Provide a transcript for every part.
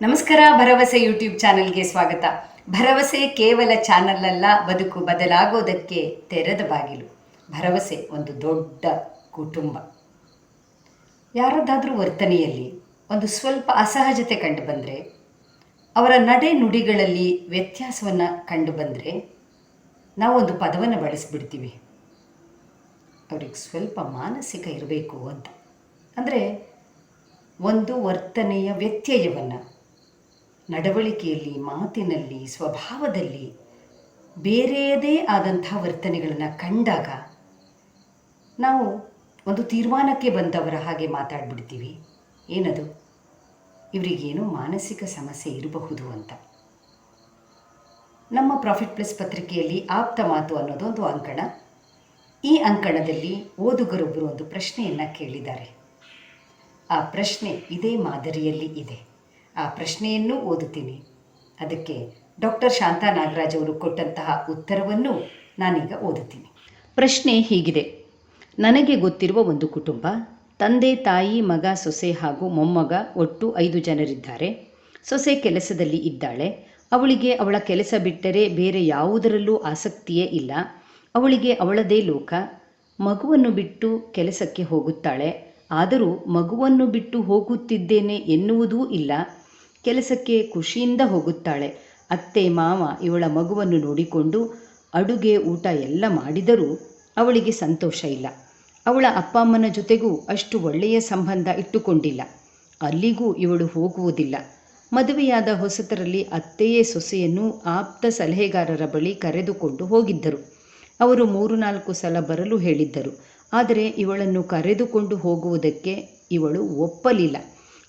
ನಮಸ್ಕಾರ, ಭರವಸೆ ಯೂಟ್ಯೂಬ್ ಚಾನೆಲ್ಗೆ ಸ್ವಾಗತ. ಭರವಸೆ ಕೇವಲ ಚಾನಲ್ ಅಲ್ಲ ಬದುಕು ಬದಲಾಗೋದಕ್ಕೆ ತೆರೆದ ಬಾಗಿಲು. ಭರವಸೆ ಒಂದು ದೊಡ್ಡ ಕುಟುಂಬ. ಯಾರದ್ದಾದರೂ ವರ್ತನೆಯಲ್ಲಿ ಒಂದು ಸ್ವಲ್ಪ ಅಸಹಜತೆ ಕಂಡು ಬಂದರೆ, ಅವರ ನಡೆ ನುಡಿಗಳಲ್ಲಿ ವ್ಯತ್ಯಾಸವನ್ನು ಕಂಡು ಬಂದರೆ, ನಾವೊಂದು ಪದವನ್ನು ಬಳಸಿಬಿಡ್ತೀವಿ. ಅವ್ರಿಗೆ ಸ್ವಲ್ಪ ಮಾನಸಿಕ ಇರಬೇಕು ಅಂತ. ಅಂದರೆ ಒಂದು ವರ್ತನೆಯ ವ್ಯತ್ಯಯವನ್ನು ನಡವಳಿಕೆಯಲ್ಲಿ, ಮಾತಿನಲ್ಲಿ, ಸ್ವಭಾವದಲ್ಲಿ ಬೇರೆಯದೇ ಆದಂಥ ವರ್ತನೆಗಳನ್ನು ಕಂಡಾಗ ನಾವು ಒಂದು ತೀರ್ಮಾನಕ್ಕೆ ಬಂದವರ ಹಾಗೆ ಮಾತಾಡ್ಬಿಡ್ತೀವಿ. ಏನದು? ಇವರಿಗೇನು ಮಾನಸಿಕ ಸಮಸ್ಯೆ ಇರಬಹುದು ಅಂತ. ನಮ್ಮ ಪ್ರಾಫಿಟ್ ಪ್ಲಸ್ ಪತ್ರಿಕೆಯಲ್ಲಿ ಆಪ್ತ ಮಾತು ಅನ್ನೋದು ಒಂದು ಅಂಕಣ. ಈ ಅಂಕಣದಲ್ಲಿ ಓದುಗರೊಬ್ಬರು ಒಂದು ಪ್ರಶ್ನೆಯನ್ನು ಕೇಳಿದ್ದಾರೆ. ಆ ಪ್ರಶ್ನೆ ಇದೇ ಮಾದರಿಯಲ್ಲಿ ಇದೆ. ಆ ಪ್ರಶ್ನೆಯನ್ನು ಓದುತ್ತೀನಿ. ಅದಕ್ಕೆ ಡಾಕ್ಟರ್ ಶಾಂತಾ ನಾಗರಾಜ್ ಅವರು ಕೊಟ್ಟಂತಹ ಉತ್ತರವನ್ನು ನಾನೀಗ ಓದುತ್ತೀನಿ. ಪ್ರಶ್ನೆ ಹೀಗಿದೆ. ನನಗೆ ಗೊತ್ತಿರುವ ಒಂದು ಕುಟುಂಬ, ತಂದೆ, ತಾಯಿ, ಮಗ, ಸೊಸೆ ಹಾಗೂ ಮೊಮ್ಮಗ ಒಟ್ಟು ಐದು ಜನರಿದ್ದಾರೆ. ಸೊಸೆ ಕೆಲಸದಲ್ಲಿ ಇದ್ದಾಳೆ. ಅವಳಿಗೆ ಅವಳ ಕೆಲಸ ಬಿಟ್ಟರೆ ಬೇರೆ ಯಾವುದರಲ್ಲೂ ಆಸಕ್ತಿಯೇ ಇಲ್ಲ. ಅವಳಿಗೆ ಅವಳದೇ ಲೋಕ. ಮಗುವನ್ನು ಬಿಟ್ಟು ಕೆಲಸಕ್ಕೆ ಹೋಗುತ್ತಾಳೆ. ಆದರೂ ಮಗುವನ್ನು ಬಿಟ್ಟು ಹೋಗುತ್ತಿದ್ದೇನೆ ಎನ್ನುವುದೂ ಇಲ್ಲ. ಕೆಲಸಕ್ಕೆ ಖುಷಿಯಿಂದ ಹೋಗುತ್ತಾಳೆ. ಅತ್ತೆ, ಮಾವ ಇವಳ ಮಗುವನ್ನು ನೋಡಿಕೊಂಡು ಅಡುಗೆ ಊಟ ಎಲ್ಲ ಮಾಡಿದರೂ ಅವಳಿಗೆ ಸಂತೋಷ ಇಲ್ಲ. ಅವಳ ಅಪ್ಪ ಅಮ್ಮನ ಜೊತೆಗೂ ಅಷ್ಟು ಒಳ್ಳೆಯ ಸಂಬಂಧ ಇಟ್ಟುಕೊಂಡಿಲ್ಲ. ಅಲ್ಲಿಗೂ ಇವಳು ಹೋಗುವುದಿಲ್ಲ. ಮದುವೆಯಾದ ಹೊಸತರಲ್ಲಿ ಅತ್ತೆಯೇ ಸೊಸೆಯನ್ನು ಆಪ್ತ ಸಲಹೆಗಾರರ ಬಳಿ ಕರೆದುಕೊಂಡು ಹೋಗಿದ್ದರು. ಅವರು ಮೂರು ನಾಲ್ಕು ಸಲ ಬರಲು ಹೇಳಿದ್ದರು. ಆದರೆ ಇವಳನ್ನು ಕರೆದುಕೊಂಡು ಹೋಗುವುದಕ್ಕೆ ಇವಳು ಒಪ್ಪಲಿಲ್ಲ.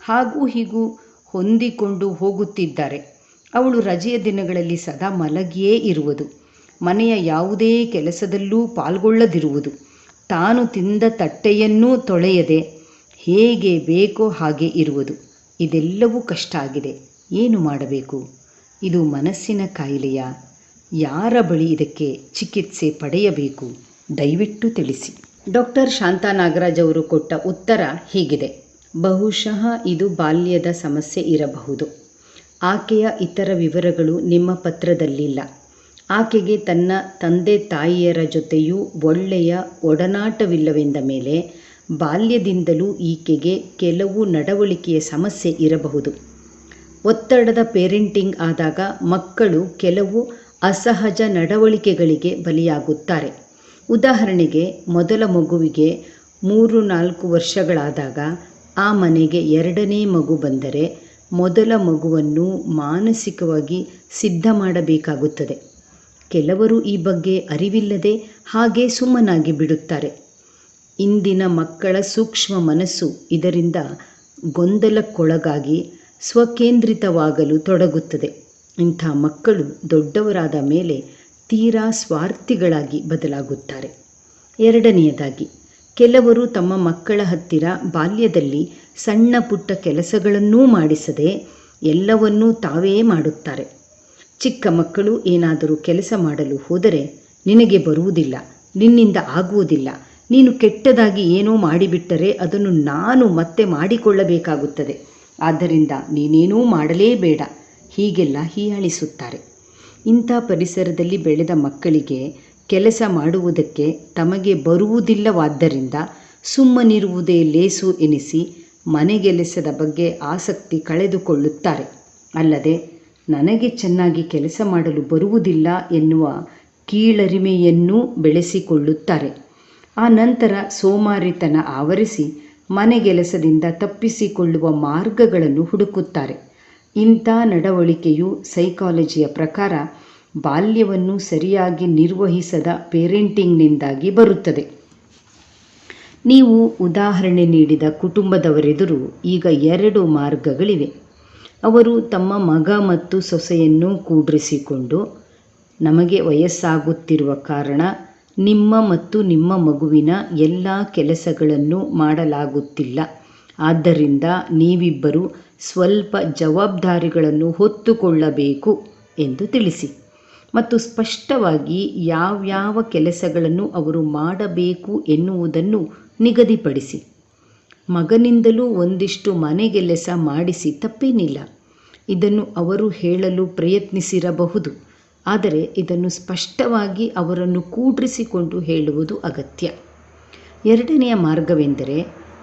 ಹಾಗೂ ಹೀಗೂ ಹೊಂದಿಕೊಂಡು ಹೋಗುತ್ತಿದ್ದಾರೆ. ಅವಳು ರಜೆಯ ದಿನಗಳಲ್ಲಿ ಸದಾ ಮಲಗಿಯೇ ಇರುವುದು. ಮನೆಯ ಯಾವುದೇ ಕೆಲಸದಲ್ಲೂ ಪಾಲ್ಗೊಳ್ಳದಿರುವುದು. ತಾನು ತಿಂದ ತಟ್ಟೆಯನ್ನೂ ತೊಳೆಯದೆ ಹೇಗೆ ಬೇಕೋ ಹಾಗೆ ಇರುವುದು. ಇದೆಲ್ಲವೂ ಕಷ್ಟ ಆಗಿದೆ. ಏನು ಮಾಡಬೇಕು? ಇದು ಮನಸ್ಸಿನ ಕಾಯಿಲೆಯ? ಯಾರ ಬಳಿ ಇದಕ್ಕೆ ಚಿಕಿತ್ಸೆ ಪಡೆಯಬೇಕು? ದಯವಿಟ್ಟು ತಿಳಿಸಿ. ಡಾಕ್ಟರ್ ಶಾಂತಾ ನಾಗರಾಜ್ ಅವರು ಕೊಟ್ಟ ಉತ್ತರ ಹೀಗಿದೆ. ಬಹುಶಃ ಇದು ಬಾಲ್ಯದ ಸಮಸ್ಯೆ ಇರಬಹುದು. ಆಕೆಯ ಇತರ ವಿವರಗಳು ನಿಮ್ಮ ಪತ್ರದಲ್ಲಿಲ್ಲ. ಆಕೆಗೆ ತನ್ನ ತಂದೆ ತಾಯಿಯರ ಜೊತೆಯೂ ಒಳ್ಳೆಯ ಒಡನಾಟವಿಲ್ಲವೆಂದ ಮೇಲೆ ಬಾಲ್ಯದಿಂದಲೂ ಈಕೆಗೆ ಕೆಲವು ನಡವಳಿಕೆಯ ಸಮಸ್ಯೆ ಇರಬಹುದು. ಒತ್ತಡದ ಪೇರೆಂಟಿಂಗ್ ಆದಾಗ ಮಕ್ಕಳು ಕೆಲವು ಅಸಹಜ ನಡವಳಿಕೆಗಳಿಗೆ ಬಲಿಯಾಗುತ್ತಾರೆ. ಉದಾಹರಣೆಗೆ, ಮೊದಲ ಮಗುವಿಗೆ ಮೂರು ನಾಲ್ಕು ವರ್ಷಗಳಾದಾಗ ಆ ಮನೆಗೆ ಎರಡನೇ ಮಗು ಬಂದರೆ ಮೊದಲ ಮಗುವನ್ನು ಮಾನಸಿಕವಾಗಿ ಸಿದ್ಧ ಮಾಡಬೇಕಾಗುತ್ತದೆ. ಕೆಲವರು ಈ ಬಗ್ಗೆ ಅರಿವಿಲ್ಲದೆ ಹಾಗೆ ಸುಮ್ಮನಾಗಿ ಬಿಡುತ್ತಾರೆ. ಇಂದಿನ ಮಕ್ಕಳ ಸೂಕ್ಷ್ಮ ಮನಸ್ಸು ಇದರಿಂದ ಗೊಂದಲಕ್ಕೊಳಗಾಗಿ ಸ್ವಕೇಂದ್ರಿತವಾಗಲು ತೊಡಗುತ್ತದೆ. ಇಂಥ ಮಕ್ಕಳು ದೊಡ್ಡವರಾದ ಮೇಲೆ ತೀರಾ ಸ್ವಾರ್ಥಿಗಳಾಗಿ ಬದಲಾಗುತ್ತಾರೆ. ಎರಡನೆಯದಾಗಿ ಕೆಲವರು ತಮ್ಮ ಮಕ್ಕಳ ಹತ್ತಿರ ಬಾಲ್ಯದಲ್ಲಿ ಸಣ್ಣ ಪುಟ್ಟ ಕೆಲಸಗಳನ್ನೂ ಮಾಡಿಸದೆ ಎಲ್ಲವನ್ನೂ ತಾವೇ ಮಾಡುತ್ತಾರೆ. ಚಿಕ್ಕ ಮಕ್ಕಳು ಏನಾದರೂ ಕೆಲಸ ಮಾಡಲು ಹೋದರೆ ನಿನಗೆ ಬರುವುದಿಲ್ಲ, ನಿನ್ನಿಂದ ಆಗುವುದಿಲ್ಲ, ನೀನು ಕೆಟ್ಟದಾಗಿ ಏನೋ ಮಾಡಿಬಿಟ್ಟರೆ ಅದನ್ನು ನಾನು ಮತ್ತೆ ಮಾಡಿಕೊಳ್ಳಬೇಕಾಗುತ್ತದೆ. ಆದ್ದರಿಂದ ನೀನೇನೂ ಮಾಡಲೇಬೇಡ, ಹೀಗೆಲ್ಲ ಹೀಯಾಳಿಸುತ್ತಾರೆ. ಇಂಥ ಪರಿಸರದಲ್ಲಿ ಬೆಳೆದ ಮಕ್ಕಳಿಗೆ ಕೆಲಸ ಮಾಡುವುದಕ್ಕೆ ತಮಗೆ ಬರುವುದಿಲ್ಲವಾದ್ದರಿಂದ ಸುಮ್ಮನಿರುವುದೇ ಲೇಸು ಎನಿಸಿ ಮನೆಗೆಲಸದ ಬಗ್ಗೆ ಆಸಕ್ತಿ ಕಳೆದುಕೊಳ್ಳುತ್ತಾರೆ. ಅಲ್ಲದೆ, ನನಗೆ ಚೆನ್ನಾಗಿ ಕೆಲಸ ಮಾಡಲು ಬರುವುದಿಲ್ಲ ಎನ್ನುವ ಕೀಳರಿಮೆಯನ್ನೂ ಬೆಳೆಸಿಕೊಳ್ಳುತ್ತಾರೆ. ಆ ನಂತರ ಸೋಮಾರಿತನ ಆವರಿಸಿ ಮನೆಗೆಲಸದಿಂದ ತಪ್ಪಿಸಿಕೊಳ್ಳುವ ಮಾರ್ಗಗಳನ್ನು ಹುಡುಕುತ್ತಾರೆ. ಇಂಥ ನಡವಳಿಕೆಯು ಸೈಕಾಲಜಿಯ ಪ್ರಕಾರ ಬಾಲ್ಯವನ್ನು ಸರಿಯಾಗಿ ನಿರ್ವಹಿಸದ ಪೇರೆಂಟಿಂಗ್ನಿಂದಾಗಿ ಬರುತ್ತದೆ. ನೀವು ಉದಾಹರಣೆ ನೀಡಿದ ಕುಟುಂಬದವರೆದುರು ಈಗ ಎರಡು ಮಾರ್ಗಗಳಿವೆ. ಅವರು ತಮ್ಮ ಮಗ ಮತ್ತು ಸೊಸೆಯನ್ನು ಕೂಡ್ರಿಸಿಕೊಂಡು ನಮಗೆ ವಯಸ್ಸಾಗುತ್ತಿರುವ ಕಾರಣ ನಿಮ್ಮ ಮತ್ತು ನಿಮ್ಮ ಮಗುವಿನ ಎಲ್ಲ ಕೆಲಸಗಳನ್ನು ಮಾಡಲಾಗುತ್ತಿಲ್ಲ. ಆದ್ದರಿಂದ ನೀವಿಬ್ಬರು ಸ್ವಲ್ಪ ಜವಾಬ್ದಾರಿಗಳನ್ನು ಹೊತ್ತುಕೊಳ್ಳಬೇಕು ಎಂದು ತಿಳಿಸಿ. ಮತ್ತು ಸ್ಪಷ್ಟವಾಗಿ ಯಾವ್ಯಾವ ಕೆಲಸಗಳನ್ನು ಅವರು ಮಾಡಬೇಕು ಎನ್ನುವುದನ್ನು ನಿಗದಿಪಡಿಸಿ. ಮಗನಿಂದಲೂ ಒಂದಿಷ್ಟು ಮನೆಗೆಲಸ ಮಾಡಿಸಿ ತಪ್ಪೇನಿಲ್ಲ. ಇದನ್ನು ಅವರು ಹೇಳಲು ಪ್ರಯತ್ನಿಸಿರಬಹುದು. ಆದರೆ ಇದನ್ನು ಸ್ಪಷ್ಟವಾಗಿ ಅವರನ್ನು ಕೂಡ್ರಿಸಿಕೊಂಡು ಹೇಳುವುದು ಅಗತ್ಯ. ಎರಡನೆಯ ಮಾರ್ಗವೆಂದರೆ,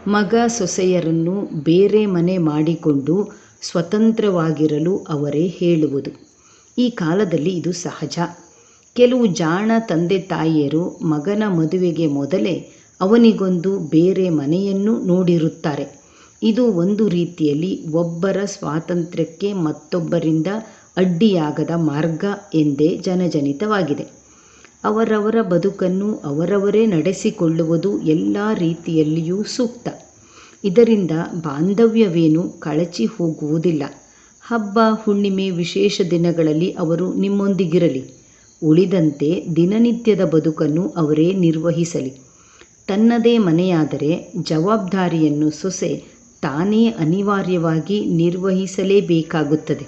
ಮಗ ಸೊಸೆಯರನ್ನು ಬೇರೆ ಮನೆ ಮಾಡಿಕೊಂಡು ಸ್ವತಂತ್ರವಾಗಿರಲು ಅವರೇ ಹೇಳುವುದು. ಈ ಕಾಲದಲ್ಲಿ ಇದು ಸಹಜ. ಕೆಲವು ಜಾಣ ತಂದೆ ತಾಯಿಯರು ಮಗನ ಮದುವೆಗೆ ಮೊದಲೇ ಅವನಿಗೊಂದು ಬೇರೆ ಮನೆಯನ್ನು ನೋಡಿರುತ್ತಾರೆ. ಇದು ಒಂದು ರೀತಿಯಲ್ಲಿ ಒಬ್ಬರ ಸ್ವಾತಂತ್ರ್ಯಕ್ಕೆ ಮತ್ತೊಬ್ಬರಿಂದ ಅಡ್ಡಿಯಾಗದ ಮಾರ್ಗ ಎಂದೇ ಜನಜನಿತವಾಗಿದೆ. ಅವರವರ ಬದುಕನ್ನು ಅವರವರೇ ನಡೆಸಿಕೊಳ್ಳುವುದು ಎಲ್ಲ ರೀತಿಯಲ್ಲಿಯೂ ಸೂಕ್ತ. ಇದರಿಂದ ಬಾಂಧವ್ಯವೇನು ಕಳಚಿ ಹೋಗುವುದಿಲ್ಲ. ಹಬ್ಬ, ಹುಣ್ಣಿಮೆ ವಿಶೇಷ ದಿನಗಳಲ್ಲಿ ಅವರು ನಿಮ್ಮೊಂದಿಗಿರಲಿ. ಉಳಿದಂತೆ ದಿನನಿತ್ಯದ ಬದುಕನ್ನು ಅವರೇ ನಿರ್ವಹಿಸಲಿ. ತನ್ನದೇ ಮನೆಯಾದರೆ ಜವಾಬ್ದಾರಿಯನ್ನು ಸೊಸೆ ತಾನೇ ಅನಿವಾರ್ಯವಾಗಿ ನಿರ್ವಹಿಸಲೇಬೇಕಾಗುತ್ತದೆ.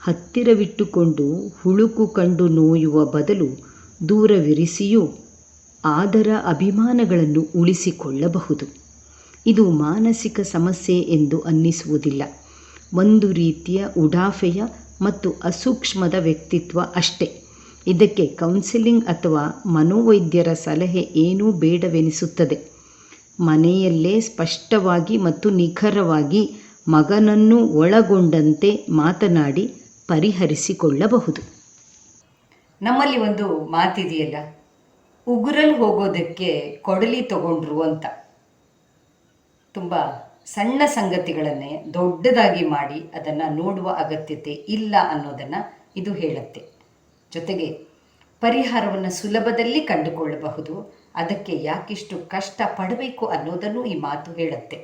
ಹತ್ತಿರವಿಟ್ಟುಕೊಂಡು ಹುಳುಕು ಕಂಡು ನೋಯುವ ಬದಲು ದೂರವಿರಿಸಿಯೂ ಆದರ ಅಭಿಮಾನಗಳನ್ನು ಉಳಿಸಿಕೊಳ್ಳಬಹುದು. ಇದು ಮಾನಸಿಕ ಸಮಸ್ಯೆ ಎಂದು ಅನ್ನಿಸುವುದಿಲ್ಲ. ಒಂದು ರೀತಿಯ ಉಡಾಫೆಯ ಮತ್ತು ಅಸೂಕ್ಷ್ಮದ ವ್ಯಕ್ತಿತ್ವ ಅಷ್ಟೇ. ಇದಕ್ಕೆ ಕೌನ್ಸಿಲಿಂಗ್ ಅಥವಾ ಮನೋವೈದ್ಯರ ಸಲಹೆ ಏನೂ ಬೇಡವೆನಿಸುತ್ತದೆ. ಮನೆಯಲ್ಲೇ ಸ್ಪಷ್ಟವಾಗಿ ಮತ್ತು ನಿಖರವಾಗಿ ಮಗನನ್ನು ಒಳಗೊಂಡಂತೆ ಮಾತನಾಡಿ ಪರಿಹರಿಸಿಕೊಳ್ಳಬಹುದು. ನಮ್ಮಲ್ಲಿ ಒಂದು ಮಾತಿದೆಯಲ್ಲ ಉಗುರಲ್ಲಿ ಹೋಗೋದಕ್ಕೆ ಕೊಡಲಿ ತಗೊಂಡ್ರು ಅಂತ. ತುಂಬ ಸಣ್ಣ ಸಂಗತಿಗಳನ್ನೇ ದೊಡ್ಡದಾಗಿ ಮಾಡಿ ಅದನ್ನು ನೋಡುವ ಅಗತ್ಯತೆ ಇಲ್ಲ ಅನ್ನೋದನ್ನು ಇದು ಹೇಳುತ್ತೆ. ಜೊತೆಗೆ ಪರಿಹಾರವನ್ನು ಸುಲಭದಲ್ಲಿ ಕಂಡುಕೊಳ್ಳಬಹುದು, ಅದಕ್ಕೆ ಯಾಕಿಷ್ಟು ಕಷ್ಟ ಪಡಬೇಕು ಅನ್ನೋದನ್ನು ಈ ಮಾತು ಹೇಳುತ್ತೆ.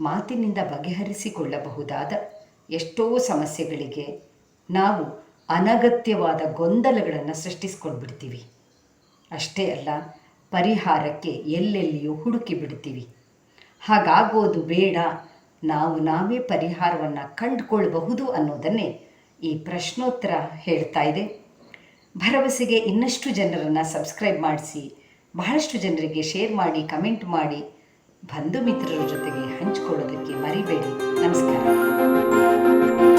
ಮಾತಿನಿಂದ ಬಗೆಹರಿಸಿಕೊಳ್ಳಬಹುದಾದ ಎಷ್ಟೋ ಸಮಸ್ಯೆಗಳಿಗೆ ನಾವು ಅನಗತ್ಯವಾದ ಗೊಂದಲಗಳನ್ನು ಸೃಷ್ಟಿಸ್ಕೊಂಡು ಬಿಡ್ತೀವಿ ಅಷ್ಟೇ ಅಲ್ಲ, ಪರಿಹಾರಕ್ಕೆ ಎಲ್ಲೆಲ್ಲಿಯೂ ಹುಡುಕಿ ಬಿಡ್ತೀವಿ. ಹಾಗಾಗೋದು ಬೇಡ. ನಾವು ನಾವೇ ಪರಿಹಾರವನ್ನು ಕಂಡುಕೊಳ್ಳಬಹುದು ಅನ್ನೋದನ್ನೇ ಈ ಪ್ರಶ್ನೋತ್ತರ ಹೇಳ್ತಾ ಇದೆ. ಭರವಸೆಗೆ ಇನ್ನಷ್ಟು ಜನರನ್ನು ಸಬ್ಸ್ಕ್ರೈಬ್ ಮಾಡಿಸಿ, ಬಹಳಷ್ಟು ಜನರಿಗೆ ಶೇರ್ ಮಾಡಿ, ಕಮೆಂಟ್ ಮಾಡಿ, ಬಂಧು ಮಿತ್ರರ ಜೊತೆಗೆ ಹಂಚಿಕೊಳ್ಳೋದಕ್ಕೆ ಮರಿಬೇಡಿ. ನಮಸ್ಕಾರ.